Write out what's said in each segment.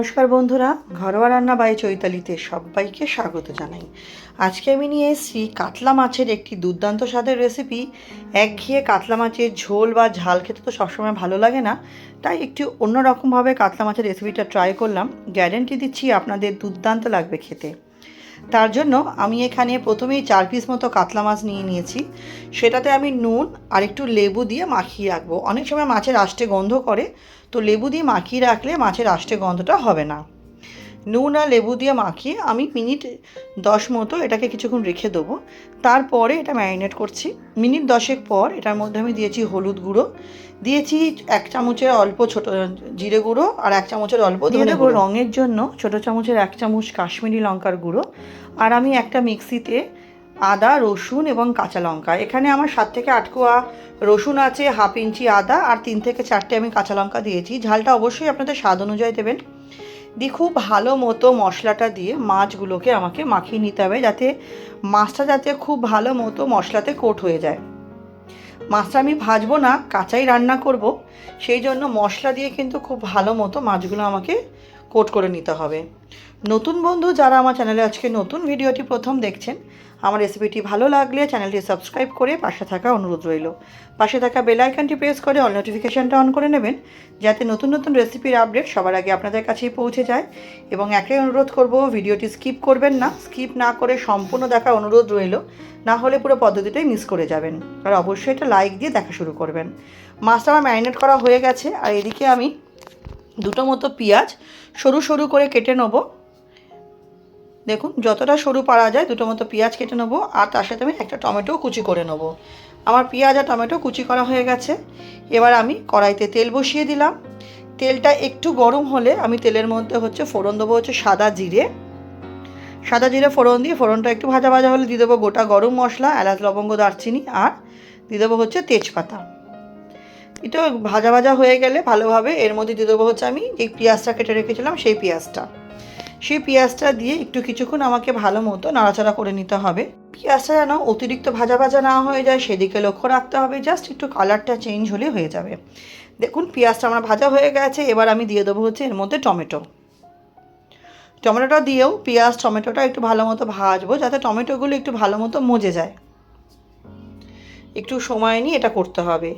নমস্কার বন্ধুরা, ঘরোয়া রান্না বাই চৈতালিতে সবাইকে স্বাগত জানাই। আজকে আমি নিয়ে এসেছি কাতলা মাছের একটি দুর্দান্ত স্বাদের রেসিপি একঘেয়ে কাতলা মাছের ঝোল বা ঝাল খেতে তো সবসময় ভালো লাগে না, তাই একটু অন্যরকমভাবে কাতলা মাছের রেসিপিটা ট্রাই করলাম। গ্যারেন্টি দিচ্ছি আপনাদের দুর্দান্ত লাগবে খেতে। তার জন্য আমি এখানে প্রথমেই চার পিস মতো কাতলা মাছ নিয়ে নিয়েছি। সেটাতে আমি নুন আর একটু লেবু দিয়ে মাখিয়ে রাখব। অনেক সময় মাছের আষ্টে গন্ধ করে, তো লেবু দিয়ে মাখিয়ে রাখলে মাছের আষ্টে গন্ধটা হবে না। নুন আর লেবু দিয়ে মাখিয়ে আমি মিনিট দশ মতো এটাকে কিছুক্ষণ রেখে দেবো। তারপরে এটা ম্যারিনেট করছি। মিনিট দশেক পর এটার মধ্যে আমি দিয়েছি হলুদ গুঁড়ো। দিয়েছি এক চামচের অল্প ছোট জিরে গুঁড়ো আর এক চামচের অল্প দিয়ে দেবো রঙের জন্য ছোট চামচের এক চামচ কাশ্মীরি লঙ্কার গুঁড়ো। আর আমি একটা মিক্সিতে আদা রসুন এবং কাঁচা লঙ্কা। এখানে আমার সাত থেকে আট কোয়া রসুন আছে হাফ ইঞ্চি আদা আর তিন থেকে চারটে আমি কাঁচা লঙ্কা দিয়েছি। ঝালটা অবশ্যই আপনাদের স্বাদ অনুযায়ী দেবেন। দিয়ে খুব ভালো মতো মশলাটা দিয়ে মাছগুলোকে আমাকে মাখিয়ে নিতে হবে যাতে মাছটা যাতে খুব ভালো মতো মশলাতে কোট হয়ে যায়। মাছটা আমি ভাজবো না, কাঁচাই রান্না করব। সেই জন্য মশলা দিয়ে কিন্তু খুব ভালো মতো মাছগুলো আমাকে কোট করে নিতে হবে। নতুন বন্ধু যারা আমার চ্যানেলে আজকে নতুন ভিডিওটি প্রথম দেখছেন, আমার রেসিপিটি ভালো লাগলে চ্যানেলটি সাবস্ক্রাইব করে পাশে থাকা অনুরোধ রইল। পাশে থাকা বেল আইকনটি প্রেস করে অল নোটিফিকেশানটা অন করে নেবেন, যাতে নতুন নতুন রেসিপির আপডেট সবার আগে আপনাদের কাছেই পৌঁছে যায়। এবং একে অনুরোধ করব, ভিডিওটি স্কিপ করবেন না, স্কিপ না করে সম্পূর্ণ দেখা অনুরোধ রইল, না হলে পুরো পদ্ধতিটাই মিস করে যাবেন। আর অবশ্যই এটা লাইক দিয়ে দেখা শুরু করবেন। মাছটা আমার ম্যারিনেট করা হয়ে গেছে, আর এদিকে আমি দুটো মতো পেঁয়াজ সরু সরু করে কেটে নেব। দেখুন, যতটা সরু পারা যায় দুটো মতো পেঁয়াজ কেটে নেব আর তার সাথে আমি একটা টমেটো কুচি করে নেব। আমার পেঁয়াজ আর টমেটো কুচি করা হয়ে গেছে। এবার আমি কড়াইতে তেল বসিয়ে দিলাম। তেলটা একটু গরম হলে আমি তেলের মধ্যে হচ্ছে ফোড়ন দেবো হচ্ছে সাদা জিরে। সাদা জিরে ফোড়ন দিয়ে ফোড়নটা একটু ভাজা ভাজা হলে দিয়ে দেবো গোটা গরম মশলা, এলাচ, লবঙ্গ, দারচিনি আর দিয়ে দেবো হচ্ছে তেজপাতা। এটা ভাজা ভাজা হয়ে গেলে ভালোভাবে এর মধ্যে দিয়ে দেবো হচ্ছে আমি যে পেঁয়াজটা কেটে রেখেছিলাম সেই পেঁয়াজটা। সেই পেঁয়াজটা দিয়ে একটু কিছুক্ষণ আমাকে ভালো মতো নাড়াচাড়া করে নিতে হবে। পেঁয়াজটা যেন অতিরিক্ত ভাজা ভাজা না হয়ে যায় সেদিকে লক্ষ্য রাখতে হবে, জাস্ট একটু কালারটা চেঞ্জ হলে হয়ে যাবে। দেখুন, পেঁয়াজটা আমার ভাজা হয়ে গেছে, এবার আমি দিয়ে দেবো হচ্ছে এর মধ্যে টমেটো। টমেটোটা দিয়েও পেঁয়াজ, টমেটোটা একটু ভালো মতো ভাজবো যাতে টমেটোগুলো একটু ভালো মতো মজে যায়। একটু সময় নিয়ে এটা করতে হবে।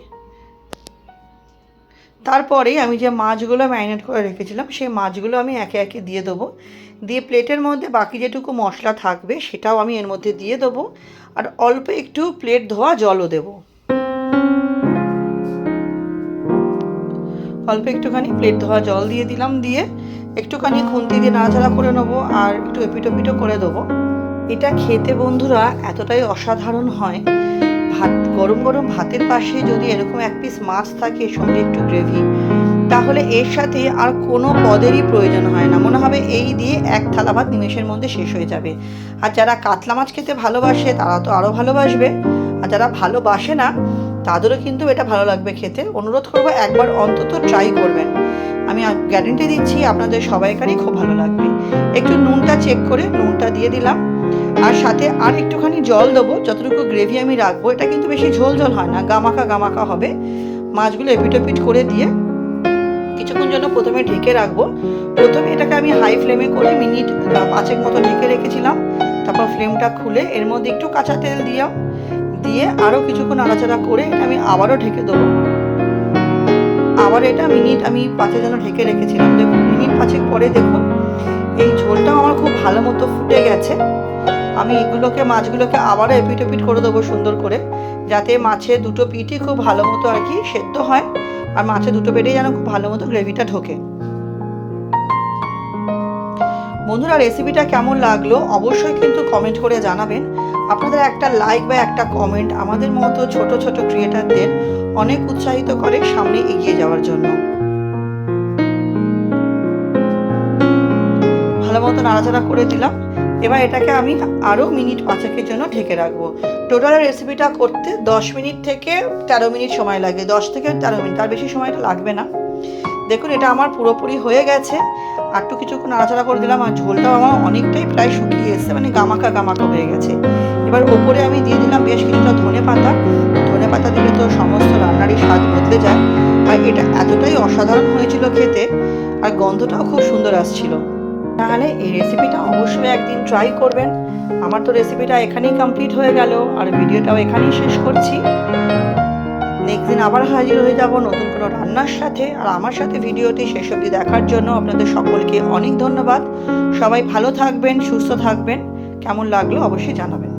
তারপরেই আমি যে মাছগুলো ম্যারিনেট করে রেখেছিলাম, সেই মাছগুলো আমি একে একে দিয়ে দেবো। দিয়ে প্লেটের মধ্যে বাকি যেটুকু মশলা থাকবে, সেটাও আমি এর মধ্যে দিয়ে দেবো। আর অল্প একটু প্লেট ধোয়া জলও দেব। অল্প একটুখানি প্লেট ধোয়া জল দিয়ে দিলাম, দিয়ে একটুখানি খুন্তি দিয়ে নাড়াচাড়া করে নেব আর একটু এপিটোপিটো করে দেবো। এটা খেতে বন্ধুরা এতটাই অসাধারণ হয় ভাত, গরম গরম ভাতের পাশে যদি এরকম এক পিস মাছ থাকে সঙ্গে একটু গ্রেভি তাহলে এর সাথে আর কোনো পদেরই প্রয়োজন হয় না। মনে হবে এই দিয়ে এক থালা ভাত নিমেষের মধ্যে শেষ হয়ে যাবে। আর যারা কাতলা মাছ খেতে ভালোবাসে, তারা তো আরও ভালোবাসবে। আর যারা ভালোবাসে না, তাদেরও কিন্তু এটা ভালো লাগবে খেতে। অনুরোধ করব একবার অন্তত ট্রাই করবেন। আমি গ্যারেন্টি দিচ্ছি আপনাদের সবাইকারই খুব ভালো লাগবে। একটু নুনটা চেক করে নুনটা দিয়ে দিলাম। আর সাথে আর একটুখানি জল দেবো, যতটুকু গ্রেভি আমি রাখব, এটা কিন্তু বেশি ঝোল ঝোল হয় না, গামাখা গামাখা হবে। মাছগুলো এপিটোপিট করে দিয়ে কিছুক্ষণ জন্য প্রথমে ঢেকে রাখব। প্রথমে এটাকে আমি হাই ফ্লেমে করে মিনিট পাঁচেক মতো ঢেকে রেখেছিলাম। তারপর ফ্লেমটা খুলে এর মধ্যে একটু কাঁচা তেল দিয়াম দিয়ে আরও কিছুক্ষণ নাড়াচাড়া করে এটা আমি আবারও ঢেকে দেবো। আবার এটা মিনিট আমি পাঁচের জন্য ঢেকে রেখেছিলাম। দেখুন, মিনিট পাঁচেক পরে দেখুন, এই ঝোলটাও আমার খুব ভালো মতো ফুটে গেছে। আমি এগুলোকে, মাছগুলোকে আবারও এপিট এপিট করে দেবো সুন্দর করে, যাতে মাছের দুটো পিঠই খুব ভালো মতো আর কি সেদ্ধ হয়, আর মাছের দুটো পেটেই যেন খুব ভালো মতো গ্রেভিটা ঢোকে। বন্ধুরা রেসিপিটা কেমন লাগল অবশ্যই কিন্তু কমেন্ট করে জানাবেন। আপনাদের একটা লাইক বা একটা কমেন্ট আমাদের মতো ছোট ছোট ক্রিয়েটারদের অনেক উৎসাহিত করে সামনে এগিয়ে যাওয়ার জন্য। ভালো মতো নাড়াচাড়া করে দিলাম। এবার এটাকে আমি আরও মিনিট পাঁচেকের জন্য ঢেকে রাখব। টোটাল রেসিপিটা করতে দশ মিনিট থেকে তেরো মিনিট সময় লাগে। দশ থেকে তেরো মিনিট, তার বেশি সময়টা লাগবে না। দেখুন, এটা আমার পুরোপুরি হয়ে গেছে। একটু কিছুক্ষণ নাড়াচাড়া করে দিলাম আর ঝোলটাও আমার অনেকটাই প্রায় শুকিয়ে এসছে মানে গামাকা গামাকা হয়ে গেছে। এবার ওপরে আমি দিয়ে দিলাম বেশ কিছুটা ধনে পাতা। ধনে পাতা দিলে তো সমস্ত রান্নারই স্বাদ বদলে যায়। আর এটা এতটাই অসাধারণ হয়েছিল খেতে, আর গন্ধটাও খুব সুন্দর আসছিল। তাহলে এই রেসিপিটা অবশ্যই একদিন ট্রাই করবেন। আমার তো রেসিপিটা এখানেই কমপ্লিট হয়ে গেল, আর ভিডিওটাও এখানেই শেষ করছি। নেক্সট দিন আবার হাজির হয়ে যাব নতুন কোনো রান্নার সাথে। আর আমার সাথে ভিডিওটি শেষ অবধি দেখার জন্য আপনাদের সকলকে অনেক ধন্যবাদ। সবাই ভালো থাকবেন, সুস্থ থাকবেন। কেমন লাগল অবশ্যই জানাবেন।